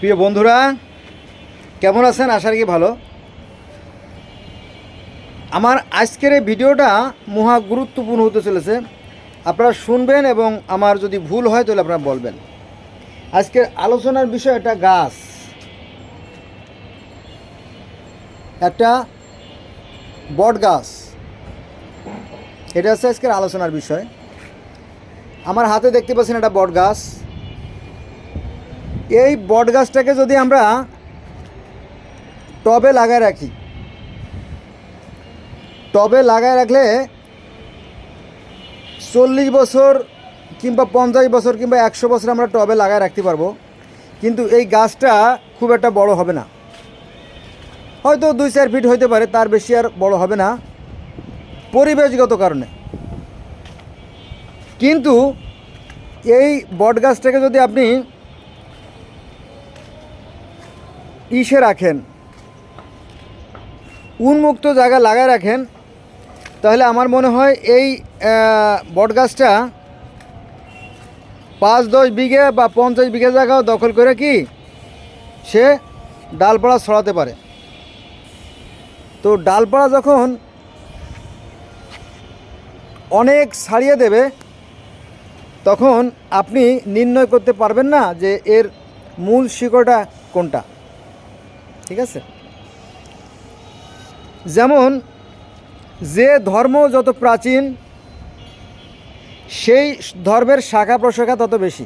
প্রিয় বন্ধুরা, কেমন আছেন? আশা কি ভালো। আমার আজকের এই ভিডিওটা মহা গুরুত্বপূর্ণ হতে চলেছে। আপনারা শুনবেন এবং আমার যদি ভুল হয়, তাহলে আপনারা বলবেন। আজকের আলোচনার বিষয় একটা গাছ। একটা বট গাছ। এটা হচ্ছে আজকের আলোচনার বিষয়। আমার হাতে দেখতে পাচ্ছেন একটা বট গাছ। এই বট গাছটাকে যদি আমরা টবে লাগায় রাখি, টবে লাগায় রাখলে চল্লিশ বছর কিংবা পঞ্চাশ বছর কিংবা একশো বছর আমরা টবে লাগায় রাখতে পারব। কিন্তু এই গাছটা খুব একটা বড় হবে না। হয়তো দুই চার ফিট হইতে পারে, তার বেশি আর বড় হবে না, পরিবেশগত কারণে। কিন্তু এই বট গাছটাকে যদি আপনি ইসে রাখেন। উন্মুক্ত জায়গা লাগায় রাখেন। তাহলে আমার মনে হয় এই বট গাছটা পাঁচ, দশ বিঘে বা পঞ্চাশ বিঘে জায়গাও দখল করে কি সে ডালপাড়া ছড়াতে পারে। তো ডালপাড়া যখন অনেক ছাড়িয়ে দেবে, তখন আপনি নির্ণয় করতে পারবেন না যে এর মূল শিকড়টা কোনটা। ঠিক আছে? যেমন, যে ধর্ম যত প্রাচীন, সেই ধর্মের শাখা প্রশাখা তত বেশি।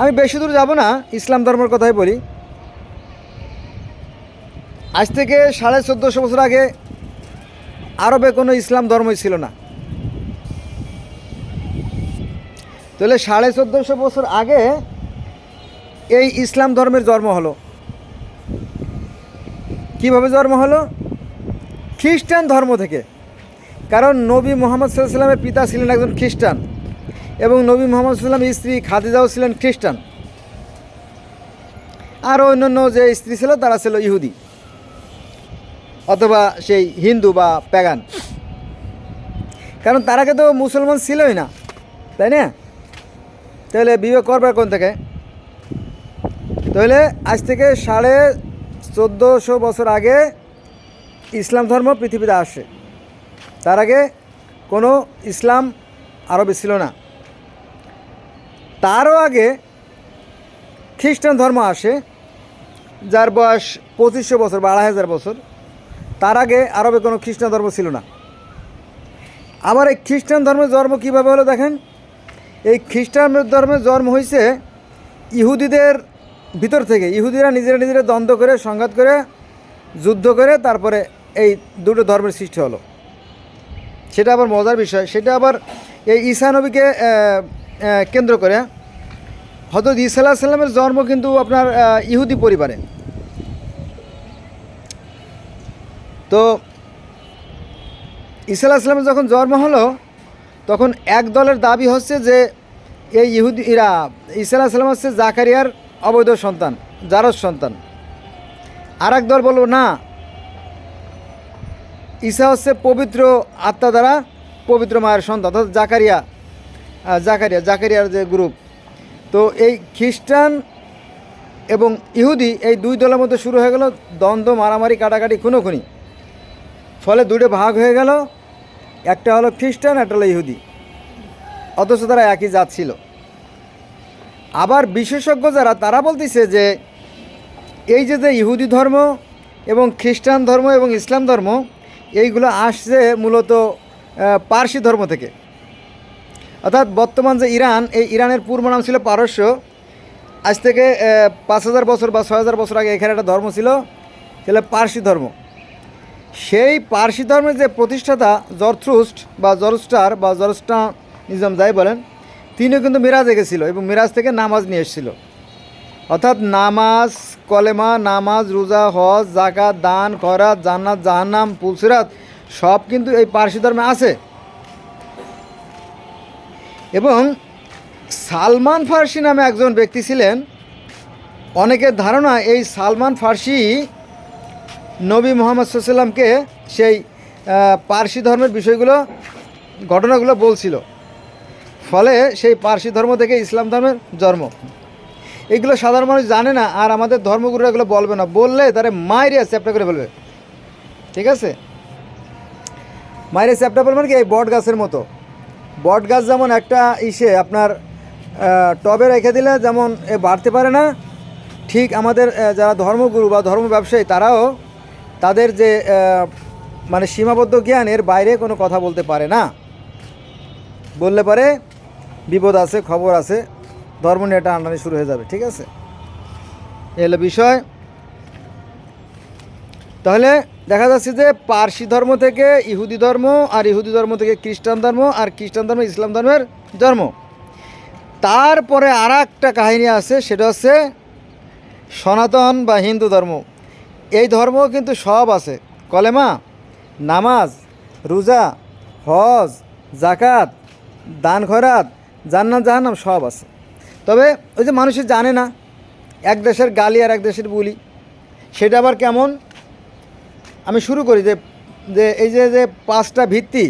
আমি বেশি দূর যাব না, ইসলাম ধর্মের কথাই বলি। আজ থেকে সাড়ে চোদ্দোশো বছর আগে আরবে কোনো ইসলাম ধর্মই ছিল না। তাহলে সাড়ে চোদ্দোশো বছর আগে এই ইসলাম ধর্মের জন্ম হলো। কীভাবে জন্ম হলো? খ্রিস্টান ধর্ম থেকে। কারণ নবী মোহাম্মদ সাল্লামের পিতা ছিলেন একজন খ্রিস্টান এবং নবী মোহাম্মদ সাল্লামের স্ত্রী খাদিজাও ছিলেন খ্রিস্টান। আরও অন্যান্য যে স্ত্রী ছিল, তারা ছিল ইহুদি অথবা সেই হিন্দু বা প্যাগান। কারণ তার আগে তো মুসলমান ছিলই না, তাই না? তাহলে বিবেক করবার কোন থেকে? তাহলে আজ থেকে সাড়ে চোদ্দোশো বছর আগে ইসলাম ধর্ম পৃথিবীতে আসে। তার আগে কোনো ইসলাম আরবে ছিল না। তারও আগে খ্রিস্টান ধর্ম আসে, যার বয়স পঁচিশশো বছর বা আড়াই হাজার বছর। তার আগে আরবে কোনো খ্রিস্টান ধর্ম ছিল না। আবার এই খ্রিস্টান ধর্মের জন্ম কীভাবে হলো দেখেন? এই খ্রিস্টান ধর্মের জন্ম হয়েছে ইহুদিদের ভিতর থেকে, ইহুদিরা নিজেরা নিজেরা দ্বন্দ্ব করে, সংঘাত করে, যুদ্ধ করে, তারপরে এই দুটো ধর্মের সৃষ্টি হলো। সেটা আবার মজার বিষয়। সেটা আবার এই ঈসা নবীকে কেন্দ্র করে। হজরত ঈসা আলাহ সাল্লামের জন্ম কিন্তু আপনার ইহুদি পরিবারে। তো ঈসা আলাহ সাল্লামের যখন জন্ম হলো, তখন এক দলের দাবি হচ্ছে যে, এই ইহুদি ইরা ঈসা আলাহ সাল্লাম হচ্ছে জাকারিয়ার অবৈধ সন্তান, জারজ সন্তান। আর দল বলব, না, ঈসা হচ্ছে পবিত্র আত্মা দ্বারা পবিত্র মায়ের সন্তান, অর্থাৎ জাকারিয়া জাকারিয়া, জাকারিয়ার যে গ্রুপ। তো এই খ্রিস্টান এবং ইহুদি এই দুই দলের মধ্যে শুরু হয়ে গেল দ্বন্দ্ব, মারামারি, কাটাকাটি, খুনোখুনি। ফলে দুটো ভাগ হয়ে গেল, একটা হলো খ্রিস্টান, একটা হলো ইহুদি। অথচ তারা একই জাত ছিল। আবার বিশেষজ্ঞ যারা, তারা বলতেছে যে এই যে যে ইহুদি ধর্ম এবং খ্রিস্টান ধর্ম এবং ইসলাম ধর্ম, এইগুলো আসছে মূলত পার্সি ধর্ম থেকে। অর্থাৎ বর্তমান যে ইরান, এই ইরানের পূর্ব নাম ছিল পারস্য। আজ থেকে পাঁচ হাজার বছর বা ছয় হাজার বছর আগে এখানে একটা ধর্ম ছিল, সেটা পার্সি ধর্ম। সেই পার্সি ধর্মের যে প্রতিষ্ঠাতা জরথ্রুস্ট বা জরস্টার বা জরস্টা নিজাম যাই বলেন তিনিও কিন্তু মিরাজে গেছিল এবং মিরাজ থেকে নামাজ নিয়ে এসেছিল। অর্থাৎ নামাজ, কলেমা, নামাজ, রোজা, হজ জাকাত দান খরাত জান্নাত, জাহান্নাম, পুলসিরাত, সব কিন্তু এই পার্সি ধর্মে আছে। এবং সালমান ফার্সি নামে একজন ব্যক্তি ছিলেন। অনেকের ধারণা এই সালমান ফার্সি নবী মোহাম্মদ সাল্লামকে সেই পার্সি ধর্মের বিষয়গুলো, ঘটনাগুলো বলছিল। ফলে সেই পার্সি ধর্ম থেকে ইসলাম ধর্মের জন্ম। এগুলো সাধারণ মানুষ জানে না, আর আমাদের ধর্মগুরু এগুলো বলবে না। বললে তারা মায়েরই চ্যাপ্টা করে ফেলবে ঠিক আছে? মায়ের চ্যাপ্টা বলবেন কি? এই বট গাছের মতো। বট গাছ যেমন একটা ইসে আপনার টবে রেখে দিলে যেমন এ বাড়তে পারে না, ঠিক আমাদের যারা ধর্মগুরু বা ধর্ম ব্যবসায়ী তারাও তাদের যে মানে সীমাবদ্ধ জ্ঞান এর বাইরে কোনো কথা বলতে পারে না। বললে পারে বিপদ আছে, খবর আছে, ধর্ম নিয়ে এটা টানাটানি শুরু হয়ে যাবে, ঠিক আছে? এ হলো বিষয়। তাহলে দেখা যাচ্ছে যে পার্সি ধর্ম থেকে ইহুদি ধর্ম আর ইহুদি ধর্ম থেকে খ্রিস্টান ধর্ম আর খ্রিস্টান ধর্ম, ইসলাম ধর্মের ধর্ম। তারপরে আর একটা কাহিনী আছে, সেটা হচ্ছে সনাতন বা হিন্দু ধর্ম। এই ধর্ম কিন্তু সব আছে। কলেমা, নামাজ, রোজা, হজ জাকাত দান খরাত জান্নাত, জাহান্নাম সব আছে। তবে ওই যে মানুষের জানে না, এক দেশের গালি আর এক দেশের বুলি, সেটা আবার কেমন? আমি শুরু করি যে যে এই যে যে পাঁচটা ভিত্তি,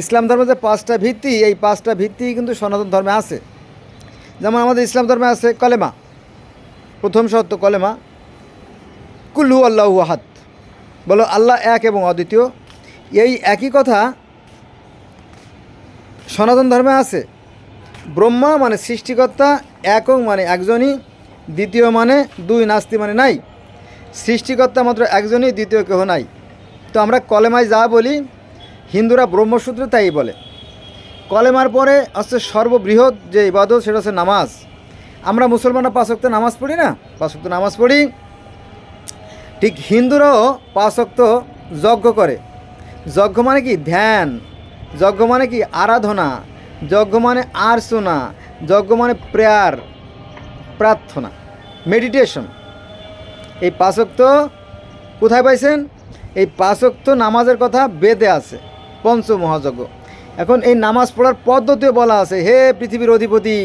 ইসলাম ধর্মের যে পাঁচটা ভিত্তি, এই পাঁচটা ভিত্তি কিন্তু সনাতন ধর্মে আছে। যেমন আমাদের ইসলাম ধর্মে আছে কলেমা, প্রথম সত্য কলেমা কুল্লু আল্লাহ আহাদ, বলো আল্লাহ এক এবং অদ্বিতীয়। এই একই কথা সনাতন ধর্মে আছে ব্রহ্মা মানে সৃষ্টিকর্তা, একক মানে একজনই, দ্বিতীয় মানে দুই নাস্তি মানে নাই। সৃষ্টিকর্তা মাত্র একজনই, দ্বিতীয় কেহ নাই। তো আমরা কলেমায় যা বলি, হিন্দুরা ব্রহ্মসূত্রে তাই বলে। কলেমার পরে হচ্ছে সর্ববৃহৎ যে ইবাদত, সেটা হচ্ছে নামাজ। আমরা মুসলমানরা পাঁচক্ত নামাজ পড়ি না? পাঁচক্ত নামাজ পড়ি। ঠিক হিন্দুরাও পাঁচক্ত যজ্ঞ করে। যজ্ঞ মানে কি? ধ্যান। যজ্ঞ মানে কি? আরাধনা। যজ্ঞ মানে আর্চনা যজ্ঞ মানে প্রেয়ার, প্রার্থনা মেডিটেশন এই পাঁচক্ত কোথায় পাইছেন? এই পাঁচক্ত নামাজের কথা বেদে আছে পঞ্চ মহাযজ্ঞ এখন এই নামাজ পড়ার পদ্ধতিও বলা আছে, হে পৃথিবীর অধিপতি,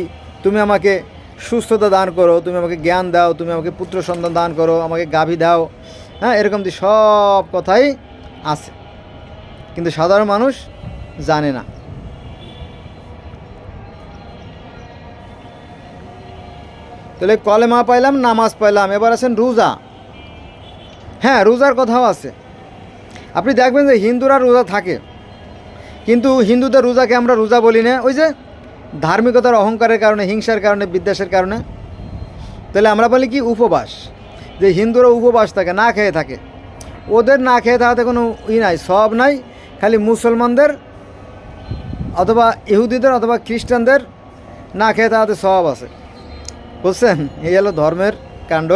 তুমি আমাকে সুস্থতা দান করো, তুমি আমাকে জ্ঞান দাও, তুমি আমাকে পুত্র সন্তান দান করো, আমাকে গাভী দাও। হ্যাঁ এরকম সব কথাই আছে। কিন্তু সাধারণ মানুষ জানে না। তাহলে কলেমা পাইলাম, নামাজ পাইলাম, এবার আছেন রোজা। হ্যাঁ রোজার কথাও আছে। আপনি দেখবেন যে হিন্দুরা রোজা থাকে, কিন্তু হিন্দুদের রোজাকে আমরা রোজা বলি না। ওই যে ধার্মিকতার অহংকারের কারণে, হিংসার কারণে, বিদ্বেষের কারণে। তাহলে আমরা বলি কি উপবাস, যে হিন্দুরা উপবাস থাকে, না খেয়ে থাকে। ওদের না খেয়ে থাকাতে কোনো ই নাই সব নাই, খালি মুসলমানদের অথবা ইহুদিদের অথবা খ্রিস্টানদের না খেয়ে থাকাতে সব আছে। বুঝছেন? এই হলো ধর্মের কাণ্ড।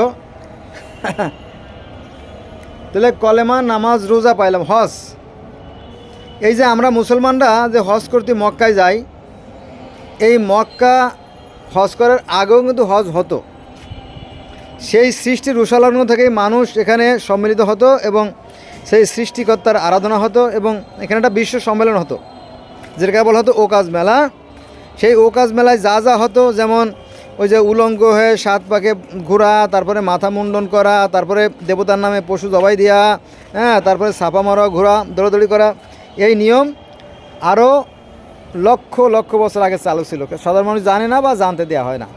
তাহলে কলেমা, নামাজ, রোজা পাইলাম, হজ। এই যে আমরা মুসলমানরা যে হজ করতে মক্কায় যাই, এই মক্কা হজ করার আগেও কিন্তু হজ হতো। সেই সৃষ্টির রুষালগ্ন থেকেই মানুষ এখানে সম্মিলিত হতো এবং সেই সৃষ্টিকর্তার আরাধনা হতো এবং এখানে একটা বিশ্ব সম্মেলন হতো, যেটাকে বলা হতো ওকাজ মেলা। সেই ওকাজ মেলায় যা যা হতো, যেমন ওই যে উলঙ্গ হয়ে সাত পাকে ঘোরা, তারপরে মাথা মুন্ডন করা, তারপরে দেবতার নামে পশু জবাই দেওয়া হ্যাঁ তারপরে ছাপা মারা ঘোরা, দৌড়াদৌড়ি করা। এই নিয়ম আরও লক্ষ লক্ষ বছর আগে চালু ছিল। সাধারণ মানুষ জানে না বা জানতে দেওয়া হয় না।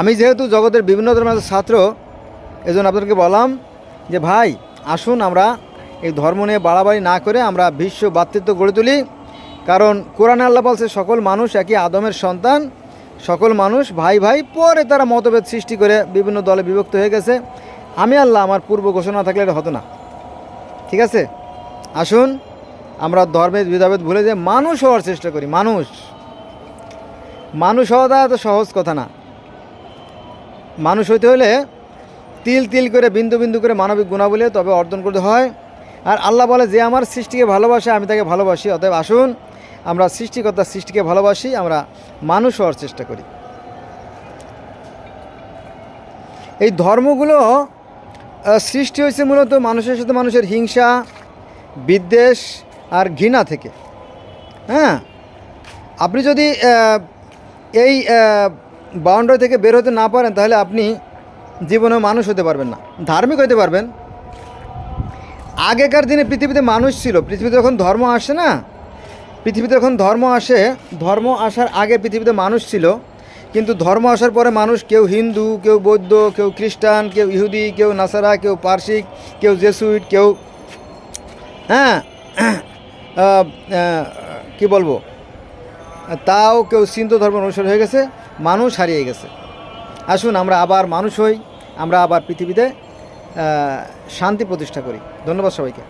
আমি যেহেতু জগতের বিভিন্ন ধর্মের ছাত্র, এজন্য আপনাদেরকে বললাম যে ভাই, আসুন আমরা এই ধর্ম নিয়ে বাড়াবাড়ি না করে আমরা বিশ্ব ভাতৃত্ব গড়ে তুলি। কারণ কোরআনে আল্লাহ বলছে, সকল মানুষ একই আদমের সন্তান, সকল মানুষ ভাই ভাই পরে তারা মতভেদ সৃষ্টি করে বিভিন্ন দলে বিভক্ত হয়ে গেছে। আমি আল্লাহ আমার পূর্ব ঘোষণা থাকলে এটা হতো না। ঠিক আছে? আসুন, আমরা ধর্মের ভেদাভেদ ভুলে যে মানুষ হওয়ার চেষ্টা করি, মানুষ। মানুষ হওয়াটা এত সহজ কথা না। মানুষ হইতে হলে তিল তিল করে, বিন্দু বিন্দু করে মানবিক গুণাবলী তবে অর্জন করতে হয়। আর আল্লাহ বলে, যে আমার সৃষ্টিকে ভালোবাসে, আমি তাকে ভালোবাসি। অতএব আসুন, আমরা সৃষ্টিকর্তার সৃষ্টিকে ভালোবাসি, আমরা মানুষ হওয়ার চেষ্টা করি। এই ধর্মগুলো সৃষ্টি হয়েছে মূলত মানুষের সাথে মানুষের হিংসা, বিদ্বেষ আর ঘৃণা থেকে। হ্যাঁ? আপনি যদি এই বাউন্ডারি থেকে বের হতে না পারেন, তাহলে আপনি জীবনে মানুষ হতে পারবেন না। ধার্মিক হতে পারবেন আগেকার দিনে পৃথিবীতে মানুষ ছিল, পৃথিবীতে যখন ধর্ম আসে না, পৃথিবীতে যখন ধর্ম আসে, ধর্ম আসার আগে পৃথিবীতে মানুষ ছিল, কিন্তু ধর্ম আসার পরে মানুষ কেউ হিন্দু, কেউ বৌদ্ধ, কেউ খ্রিস্টান, কেউ ইহুদি, কেউ নাসারা, কেউ পার্সিক কেউ জেসুইট, কেউ হ্যাঁ কি বলব, তাও কেউ সিন্ধু ধর্ম অনুসারী হয়ে গেছে, মানুষ হারিয়ে গেছে। আসুন আমরা আবার মানুষ হই, আমরা আবার পৃথিবীতে শান্তি প্রতিষ্ঠা করি। ধন্যবাদ সবাইকে।